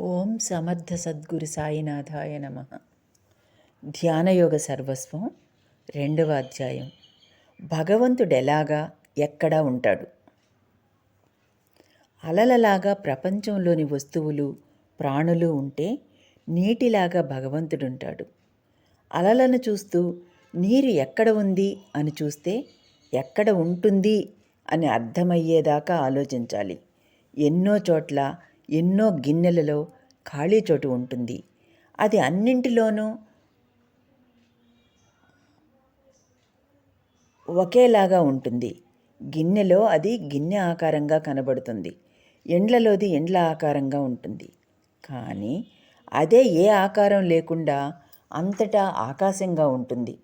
ఓం సమర్థ సద్గురు సాయినాథాయ నమ. ధ్యానయోగ సర్వస్వం రెండవ అధ్యాయం. భగవంతుడెలాగా ఎక్కడా ఎక్కడ ఉంటాడు. అలలలాగా ప్రపంచంలోని వస్తువులు ప్రాణులు ఉంటే నీటిలాగా భగవంతుడుంటాడు అలలను చూస్తూ నీరు ఎక్కడ ఉంది? అని చూస్తే ఎక్కడ ఉంటుంది? అని అర్థమయ్యేదాకా ఆలోచించాలి. ఎన్నో చోట్ల ఎన్నో గిన్నెలలో ఖాళీ చోటు ఉంటుంది. అది అన్నింటిలోనూ ఒకేలాగా ఉంటుంది. గిన్నెలో అది గిన్నె ఆకారంగా కనబడుతుంది. ఎండ్లలోది ఎండ్ల ఆకారంగా ఉంటుంది. కానీ అదే ఏ ఆకారం లేకుండా అంతటా ఆకాశంగా ఉంటుంది.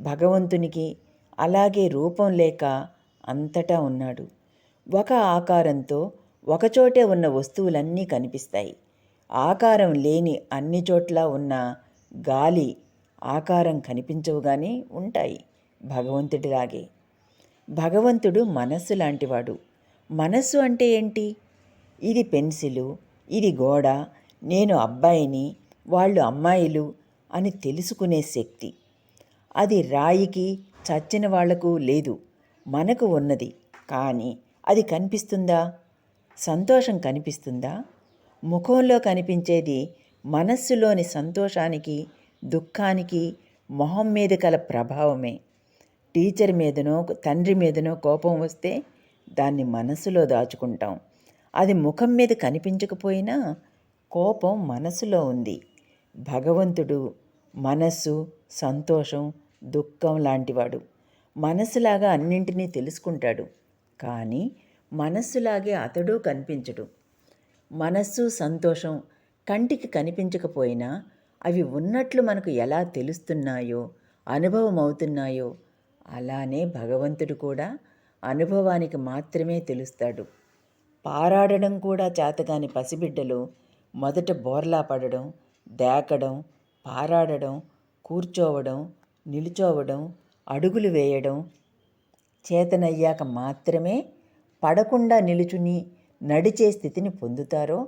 భగవంతునికి అలాగే రూపం లేక అంతటా ఉన్నాడు. ఒక ఆకారంతో ఒకచోటే ఉన్న వస్తువులన్నీ కనిపిస్తాయి. ఆకారం లేని అన్ని చోట్ల ఉన్న గాలి ఆకారం కనిపించవుగానే ఉంటాయి భగవంతుడిలాగే. భగవంతుడు మనస్సు లాంటివాడు. మనస్సు అంటే ఏంటి? ఇది పెన్సిలు ఇది గోడ నేను అబ్బాయిని వాళ్ళు అమ్మాయిలు అని తెలుసుకునే శక్తి. అది రాయికి చచ్చిన వాళ్ళకు లేదు మనకు ఉన్నది. కానీ అది కనిపిస్తుందా? సంతోషం కనిపిస్తుందా? ముఖంలో కనిపించేది మనస్సులోని సంతోషానికి దుఃఖానికి మొహం మీద కల ప్రభావమే. టీచర్ మీదనో తండ్రి మీదనో కోపం వస్తే దాన్ని మనసులో దాచుకుంటాం. అది ముఖం మీద కనిపించకపోయినా కోపం మనసులో ఉంది. భగవంతుడు మనస్సు సంతోషం దుఃఖం లాంటివాడు. మనసులాగా అన్నింటినీ తెలుసుకుంటాడు. కానీ మనస్సులాగే అతడు కనిపించడు. మనస్సు సంతోషం కంటికి కనిపించకపోయినా అవి ఉన్నట్లు మనకు ఎలా తెలుస్తున్నాయో అనుభవం అవుతున్నాయో అలానే భగవంతుడు కూడా అనుభవానికి మాత్రమే తెలుస్తాడు. పారాడడం కూడా చేతగాని పసిబిడ్డలు మొదట బోర్లా పడడం దేకడం పారాడడం కూర్చోవడం నిలుచోవడం అడుగులు వేయడం చేతనయ్యాక మాత్రమే పడకుండా నిలుచుని నడిచే స్థితిని పొందుతారో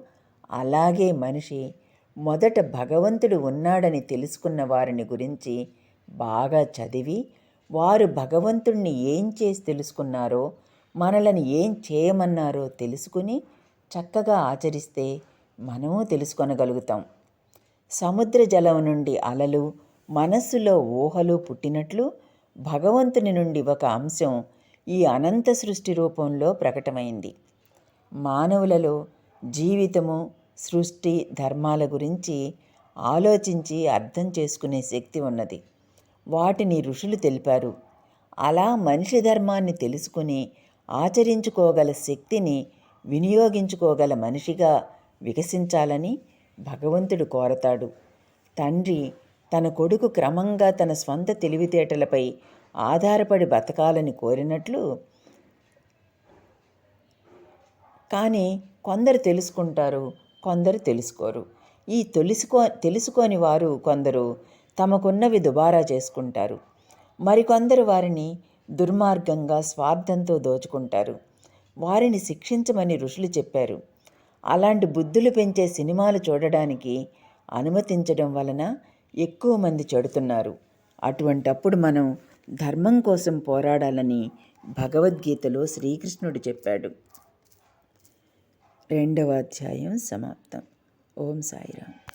అలాగే మనిషి మొదట భగవంతుడు ఉన్నాడని తెలుసుకున్న వారిని గురించి బాగా చదివి వారు భగవంతుణ్ణి ఏం చేసి తెలుసుకున్నారో మనలను ఏం చేయమన్నారో తెలుసుకుని చక్కగా ఆచరిస్తే మనము తెలుసుకొనగలుగుతాం. సముద్ర జలం నుండి అలలు మనస్సులో ఊహలు పుట్టినట్లు భగవంతుని నుండి ఒక అంశం ఈ అనంత సృష్టి రూపంలో ప్రకటమైంది. మానవులలో జీవితము సృష్టి ధర్మాల గురించి ఆలోచించి అర్థం చేసుకునే శక్తి ఉన్నది. వాటిని ఋషులు తెలిపారు. అలా మనిషి ధర్మాన్ని తెలుసుకుని ఆచరించుకోగల శక్తిని వినియోగించుకోగల మనిషిగా వికసించాలని భగవంతుడు కోరతాడు. తండ్రి తన కొడుకు క్రమంగా తన స్వంత తెలివితేటలపై ఆధారపడి బతకాలని కోరినట్లు. కానీ కొందరు తెలుసుకుంటారు కొందరు తెలుసుకోరు. ఈ తెలుసుకో తెలుసుకోని వారు కొందరు తమకున్నవి దుబారా చేసుకుంటారు. మరికొందరు వారిని దుర్మార్గంగా స్వార్థంతో దోచుకుంటారు. వారిని శిక్షించమని ఋషులు చెప్పారు. అలాంటి బుద్ధులు పెంచే సినిమాలు చూడడానికి అనుమతించడం వలన ఎక్కువ మంది చెడుతున్నారు. అటువంటప్పుడు మనం ధర్మం కోసం పోరాడాలని భగవద్గీతలో శ్రీకృష్ణుడు చెప్పాడు. రెండవ అధ్యాయం సమాప్తం. ఓం సాయిరామ్.